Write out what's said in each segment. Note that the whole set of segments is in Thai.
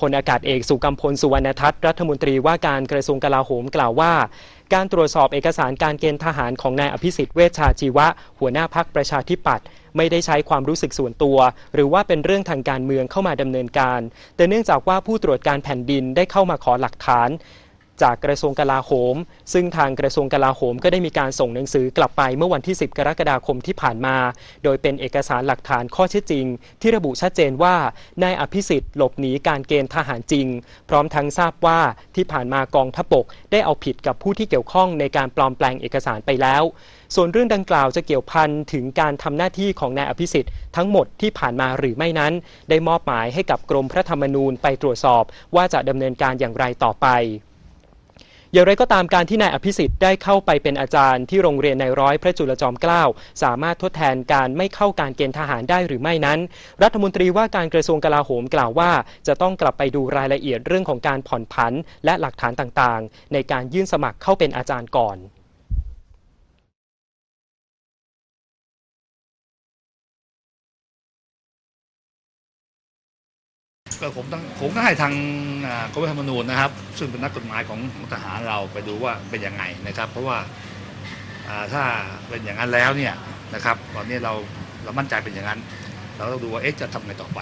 พลอากาศเอกสุกัมพลสุวรรณทัศน์รัฐมนตรีว่าการกระทรวงกลาโหมกล่าวว่า การตรวจสอบเอกสารการเกณฑ์ทหารของนายอภิสิทธิ์เวชชาชีวะ หัวหน้าพักประชาธิปัตย์ไม่ได้ใช้ความรู้สึกส่วนตัว หรือว่าเป็นเรื่องทางการเมืองเข้ามาดำเนินการ แต่เนื่องจากว่าผู้ตรวจการแผ่นดินได้เข้ามาขอหลักฐาน จากกระทรวงกลาโหม ซึ่งทางกระทรวงกลาโหมก็ได้มีการส่งหนังสือกลับไปเมื่อวันที่ 10 กรกฎาคมที่ผ่านมา โดยเป็นเอกสารหลักฐานข้อเท็จจริง ที่ระบุชัดเจนว่านายอภิสิทธิ์หลบหนีการเกณฑ์ทหารจริง พร้อมทั้งทราบว่าที่ผ่านมากองทัพบกได้เอาผิดกับผู้ที่เกี่ยวข้องในการปลอมแปลงเอกสารไปแล้ว ส่วนเรื่องดังกล่าวจะเกี่ยวพันถึงการทำหน้าที่ของนายอภิสิทธิ์ทั้งหมดที่ผ่านมาหรือไม่นั้น ได้มอบหมายให้กับกรมพระธรรมนูญไปตรวจสอบ ว่าจะดำเนินการอย่างไรต่อไป อย่างไรก็ตามการที่นายอภิสิทธิ์ได้เข้าไปเป็นอาจารย์ที่โรงเรียนในร้อยพระจุลจอมเกล้าสามารถทดแทนการไม่เข้าการเกณฑ์ทหารได้หรือไม่นั้น รัฐมนตรีว่าการกระทรวงกลาโหมกล่าวว่า จะต้องกลับไปดูรายละเอียดเรื่องของการผ่อนผันและหลักฐานต่างๆ ในการยื่นสมัครเข้าเป็นอาจารย์ก่อน ก็ผมต้องผมก็ให้ทางอ่ากรมธรรมนูญนะครับ ซึ่งเป็นนักกฎหมายของทหารเราไปดูว่าเป็นยังไงนะครับ เพราะว่าอ่าถ้าเป็นอย่างนั้นแล้วเนี่ยนะครับ ตอนนี้เราเรามั่นใจเป็นอย่างนั้น เราต้องดูว่าเอ๊ะจะทำไงต่อไป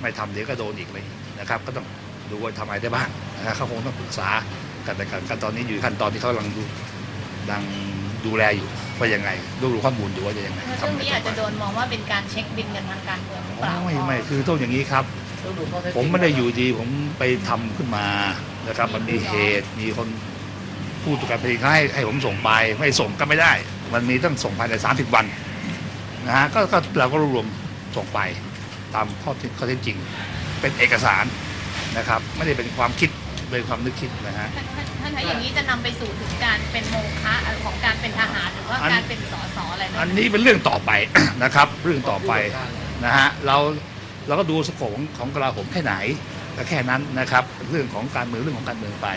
ไม่ทำเดี๋ยวก็โดนอีกเลยนะครับ ก็ต้องดูว่าทำอะไรได้บ้างนะครับเขาคงต้องปรึกษากันแต่กันกันตอนนี้อยู่ขั้นตอนที่เขากำลังดูดังดูแลอยู่ว่ายังไงรวบรวมข้อมูลอยู่ว่าจะยังไงเรื่องทำไงนี้ต่อาอจไปจะโดนมองว่าเป็นการเช็คบินกันทางการเมืองหรือเปล่าไม่ไม่คือต้องอย่างนี้ครับ ผมไม่ได้อยู่ดีผมไปทำขึ้นมานะครับ มันมีเหตุมีคนผู้ตรวจการแผ่นดินเขาให้ให้ผมส่งไปไม่ส่งก็ไม่ได้ มันมีต้องส่งภายใน 30 วันนะฮะก็ก็เราก็รวบรวมส่งไปตามข้อเท็จข้อเท็จจริง เป็นเอกสารนะครับ ไม่ได้เป็นความคิดเป็นความนึกคิดนะฮะท่านท่านท่านคะอย่างนี้จะนำไปสู่ถึงการเป็นโมฆะของการเป็นทหารหรือว่าอันการเป็นสสอะไรไหมอันนี้เป็นเรื่องต่อไปนะครับ เรื่องต่อไปนะฮะเรา เราก็ดูสโคปของของกลาโหมแค่ไหนก็แค่นั้นนะครับ เรื่องของการเมืองเรื่องของการเมืองไป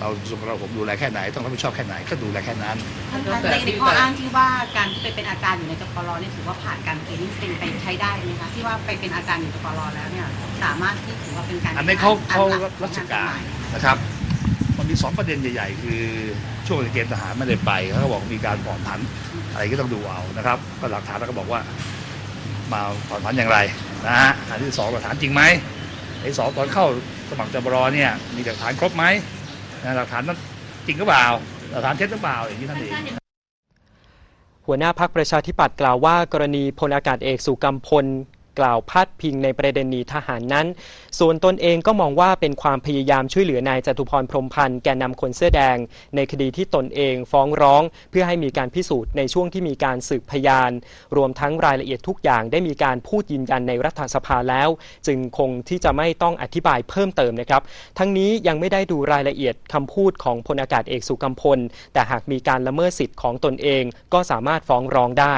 เราส่วนกลาโหมดูแลแค่ไหน ต้องรับผิดชอบแค่ไหนก็ดูแลแค่นั้น ท่านคะในในข้ออ้างที่ว่าการที่ไปเป็นอาจารย์อยู่ในจปรเนี่ยถือว่าผ่านการเกณฑ์นี่เป็นไปใช้ได้ไหมคะที่ว่าไปเป็นอาจารย์อยู่จปรแล้วเนี่ยสามารถที่ถือว่าเป็นการอันนี้เขาเขาตมหลัราชของการหมยนะครับมันมีสองประเด็นใหญ่ ๆ คือช่วงเกณฑ์ทหารไม่ได้ไปเขาก็บอกมีการผ่อนผันอะไรก็ต้องดูเอานะครับก็หลักฐานแล้วก็บอกว่ามาผ่อนผันอย่างไร นะฮะอันที่สองหลักฐานจริงไหมไอ้สองตอนเข้าสมัครจบรเนี่ยมีหลักฐานครบไหมหลักฐานนั้นจริงหรือเปล่าหลักฐานเท็จหรือเปล่าอย่างนี้ท่านเองหัวหน้าพักประชาธิปัตย์กล่าวว่ากรณีพลอากาศเอกสุกัมพล กล่าวพาดพิงในประเด็นนีทหารนั้น ส่วนตนเองก็มองว่าเป็นความพยายามช่วยเหลือนายจตุพรพรมพันธ์แกนนำคนเสื้อแดง ในคดีที่ตนเองฟ้องร้อง เพื่อให้มีการพิสูจน์ในช่วงที่มีการสืบพยาน รวมทั้งรายละเอียดทุกอย่างได้มีการพูดยืนยันในรัฐสภาแล้ว จึงคงที่จะไม่ต้องอธิบายเพิ่มเติมนะครับ ทั้งนี้ยังไม่ได้ดูรายละเอียดคำพูดของพลอากาศเอกสุกัมพล แต่หากมีการละเมิดสิทธิ์ของตนเองก็สามารถฟ้องร้องได้